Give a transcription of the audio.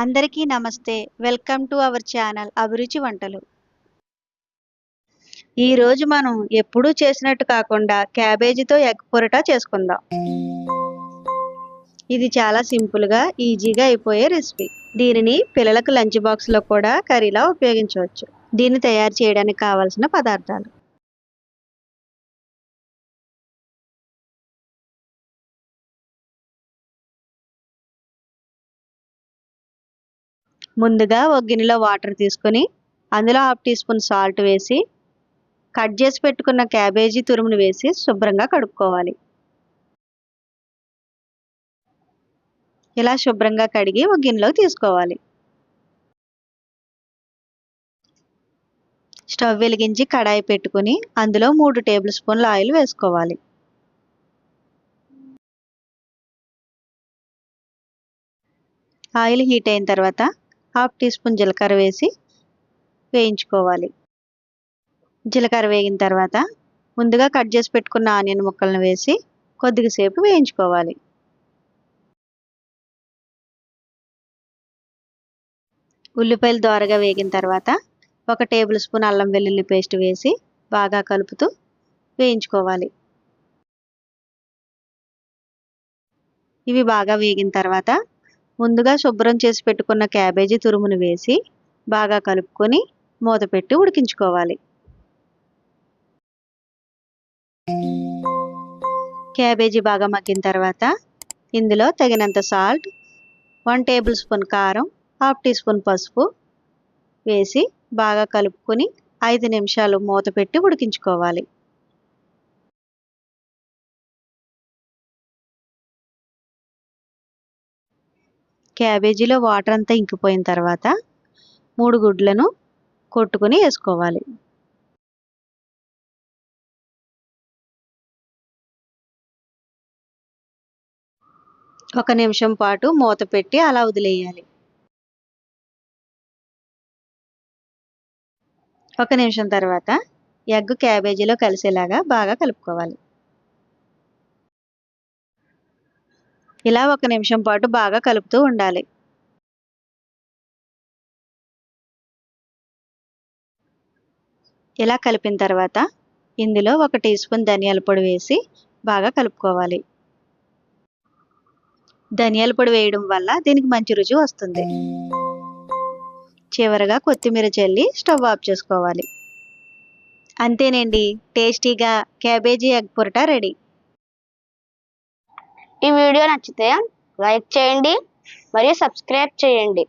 అందరికీ నమస్తే. Welcome to our channel అభిరుచి వంటలు. ఈరోజు మనం ఎప్పుడూ చేసినట్టు కాకుండా క్యాబేజీతో ఎగ్ పొరటా చేసుకుందాం. ఇది చాలా సింపుల్గా ఈజీగా అయిపోయే రెసిపీ. దీనిని పిల్లలకు లంచ్ బాక్స్లో కూడా కర్రీలా ఉపయోగించవచ్చు. దీన్ని తయారు చేయడానికి కావలసిన పదార్థాలు. ముందుగా ఒక గిన్నెలో వాటర్ తీసుకొని అందులో హాఫ్ టీ స్పూన్ సాల్ట్ వేసి కట్ చేసి పెట్టుకున్న క్యాబేజీ తురుమును వేసి శుభ్రంగా కడుక్కోవాలి. ఇలా శుభ్రంగా కడిగి ఒక గిన్నెలోకి తీసుకోవాలి. స్టవ్ వెలిగించి కడాయి పెట్టుకుని అందులో మూడు టేబుల్ స్పూన్ల ఆయిల్ వేసుకోవాలి. ఆయిల్ హీట్ అయిన తర్వాత హాఫ్ టీ స్పూన్ జీలకర్ర వేసి వేయించుకోవాలి. జీలకర్ర వేగిన తర్వాత ముందుగా కట్ చేసి పెట్టుకున్న ఆనియన్ ముక్కలను వేసి కొద్దిగా సేపు వేయించుకోవాలి. ఉల్లిపాయలు దోరగా వేగిన తర్వాత ఒక టేబుల్ స్పూన్ అల్లం వెల్లుల్లి పేస్ట్ వేసి బాగా కలుపుతూ వేయించుకోవాలి. ఇవి బాగా వేగిన తర్వాత ముందుగా శుభ్రం చేసి పెట్టుకున్న క్యాబేజీ తురుమును వేసి బాగా కలుపుకొని మూత పెట్టి ఉడికించుకోవాలి. క్యాబేజీ బాగా మగ్గిన తర్వాత ఇందులో తగినంత సాల్ట్ వన్ టేబుల్ స్పూన్ కారం హాఫ్ టీ స్పూన్ పసుపు వేసి బాగా కలుపుకొని ఐదు నిమిషాలు మూత పెట్టి ఉడికించుకోవాలి. క్యాబేజీలో వాటర్ అంతా ఇంకిపోయిన తర్వాత మూడు గుడ్లను కొట్టుకుని వేసుకోవాలి. ఒక నిమిషం పాటు మూత పెట్టి అలా వదిలేయాలి. ఒక నిమిషం తర్వాత ఎగ్ క్యాబేజీలో కలిసేలాగా బాగా కలుపుకోవాలి. ఇలా ఒక నిమిషం పాటు బాగా కలుపుతూ ఉండాలి. ఇలా కలిపిన తర్వాత ఇందులో ఒక టీ స్పూన్ ధనియాల పొడి వేసి బాగా కలుపుకోవాలి. ధనియాల పొడి వేయడం వల్ల దీనికి మంచి రుచి వస్తుంది. చివరగా కొత్తిమీర చల్లి స్టవ్ ఆఫ్ చేసుకోవాలి. అంతేనండి. టేస్టీగా క్యాబేజీ ఎగ్ పొరట రెడీ. ఈ వీడియో నచ్చితే లైక్ చేయండి మరియు సబ్స్క్రైబ్ చేయండి.